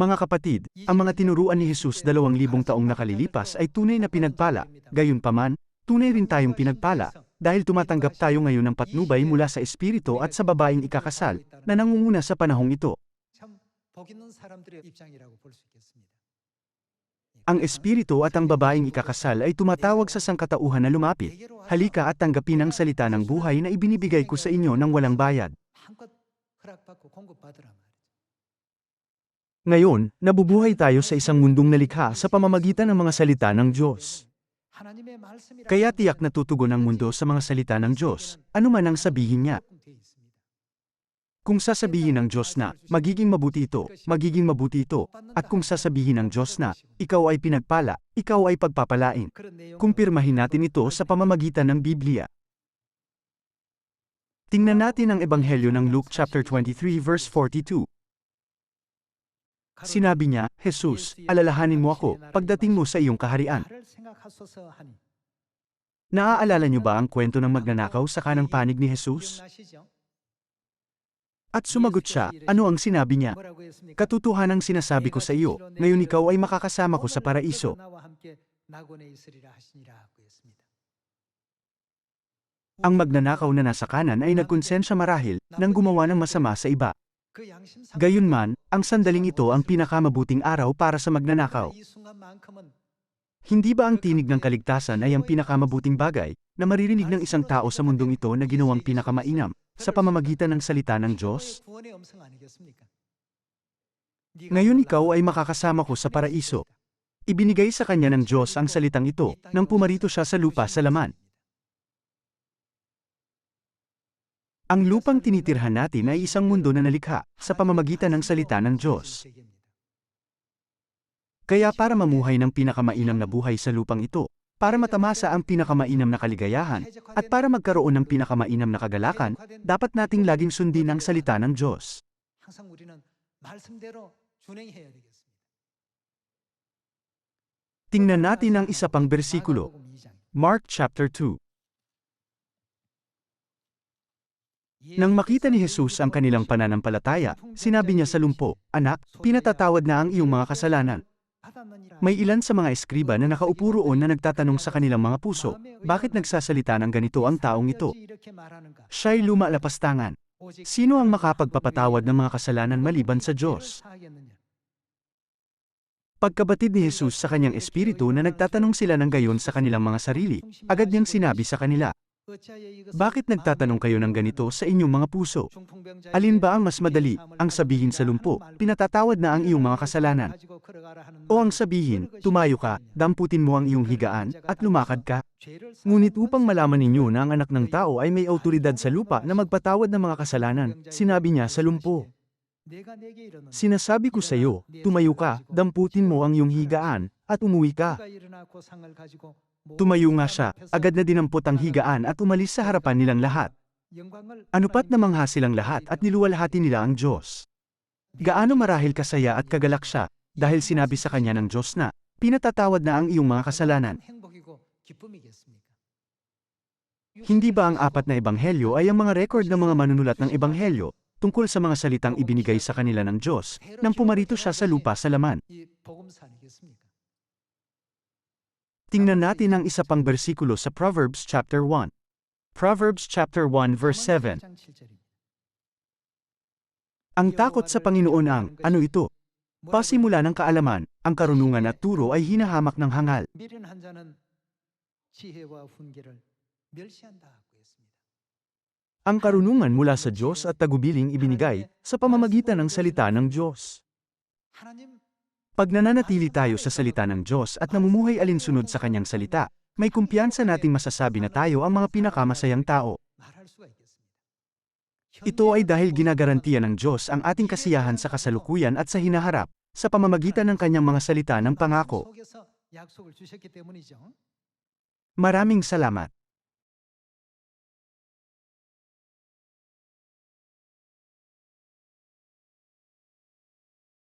Mga kapatid, ang mga tinuruan ni Jesus dalawang libong taong nakalilipas ay tunay na pinagpala, gayunpaman, tunay rin tayong pinagpala, dahil tumatanggap tayo ngayon ng patnubay mula sa Espiritu at sa babaeng ikakasal, na nangunguna sa panahong ito. Ang Espiritu at ang babaeng ikakasal ay tumatawag sa sangkatauhan na lumapit, halika at tanggapin ang salita ng buhay na ibinibigay ko sa inyo ng walang bayad. Ngayon, nabubuhay tayo sa isang mundong nalikha sa pamamagitan ng mga salita ng Diyos. Kaya tiyak na tutugon ang mundo sa mga salita ng Diyos, anuman ang sabihin niya. Kung sasabihin ng Diyos na, magiging mabuti ito, magiging mabuti ito, at kung sasabihin ng Diyos na, ikaw ay pinagpala, ikaw ay pagpapalain, kumpirmahin natin ito sa pamamagitan ng Biblia. Tingnan natin ang Ebanghelyo ng Luke chapter 23 verse 42. Sinabi niya, Jesus, alalahanin mo ako pagdating mo sa iyong kaharian. Naaalala niyo ba ang kwento ng magnanakaw sa kanang panig ni Jesus? At sumagot siya, ano ang sinabi niya? Katutuhanang sinasabi ko sa iyo, ngayon ikaw ay makakasama ko sa paraiso. Ang magnanakaw na nasa kanan ay nagkonsensya marahil nang gumawa ng masama sa iba. Gayunman, ang sandaling ito ang pinakamabuting araw para sa magnanakaw. Hindi ba ang tinig ng kaligtasan ay ang pinakamabuting bagay na maririnig ng isang tao sa mundong ito na ginawang pinakamainam sa pamamagitan ng salita ng Diyos? Ngayon ikaw ay makakasama ko sa paraiso. Ibinigay sa kanya ng Diyos ang salitang ito nang pumarito siya sa lupa sa laman. Ang lupang tinitirhan natin ay isang mundo na nalikha sa pamamagitan ng salita ng Diyos. Kaya para mamuhay ng pinakamainam na buhay sa lupang ito, para matamasa ang pinakamainam na kaligayahan, at para magkaroon ng pinakamainam na kagalakan, dapat nating laging sundin ang salita ng Diyos. Tingnan natin ang isa pang bersikulo. Mark chapter 2. Nang makita ni Jesus ang kanilang pananampalataya, sinabi niya sa lumpo, Anak, pinatatawad na ang iyong mga kasalanan. May ilan sa mga eskriba na nakaupo roon na nagtatanong sa kanilang mga puso, bakit nagsasalita ng ganito ang taong ito? Siya'y lumalapastangan. Sino ang makapagpapatawad ng mga kasalanan maliban sa Diyos? Pagkabatid ni Jesus sa kanyang espiritu na nagtatanong sila ng gayon sa kanilang mga sarili, agad niyang sinabi sa kanila, Bakit nagtatanong kayo ng ganito sa inyong mga puso? Alin ba ang mas madali, ang sabihin sa lumpo, pinatatawad na ang iyong mga kasalanan? O ang sabihin, tumayo ka, damputin mo ang iyong higaan, at lumakad ka? Ngunit upang malaman ninyo na ang anak ng tao ay may autoridad sa lupa na magpatawad ng mga kasalanan, sinabi niya sa lumpo, Sinasabi ko sa iyo, tumayo ka, damputin mo ang iyong higaan, at umuwi ka. Tumayo nga siya, agad na dinampot ang higaan at umalis sa harapan nilang lahat. Anupat na mangha silang lahat at niluwalhati nila ang Diyos. Gaano marahil kasaya at kagalak siya, dahil sinabi sa kanya ng Diyos na, pinatatawad na ang iyong mga kasalanan. Hindi ba ang apat na ebanghelyo ay ang mga record ng mga manunulat ng ebanghelyo tungkol sa mga salitang ibinigay sa kanila ng Diyos nang pumarito siya sa lupa sa laman? Tingnan natin ang isa pang bersikulo sa Proverbs chapter 1. Proverbs chapter 1 verse 7. Ang takot sa Panginoon ang, ano ito? Pasimula ng kaalaman, ang karunungan at turo ay hinahamak ng hangal. Ang karunungan mula sa Diyos at tagubiling ibinigay sa pamamagitan ng salita ng Diyos. Pag nananatili tayo sa salita ng Diyos at namumuhay alinsunod sa Kanyang salita, may kumpiyansa nating masasabi na tayo ang mga pinakamasayang tao. Ito ay dahil ginagarantiya ng Diyos ang ating kasiyahan sa kasalukuyan at sa hinaharap, sa pamamagitan ng Kanyang mga salita ng pangako. Maraming salamat.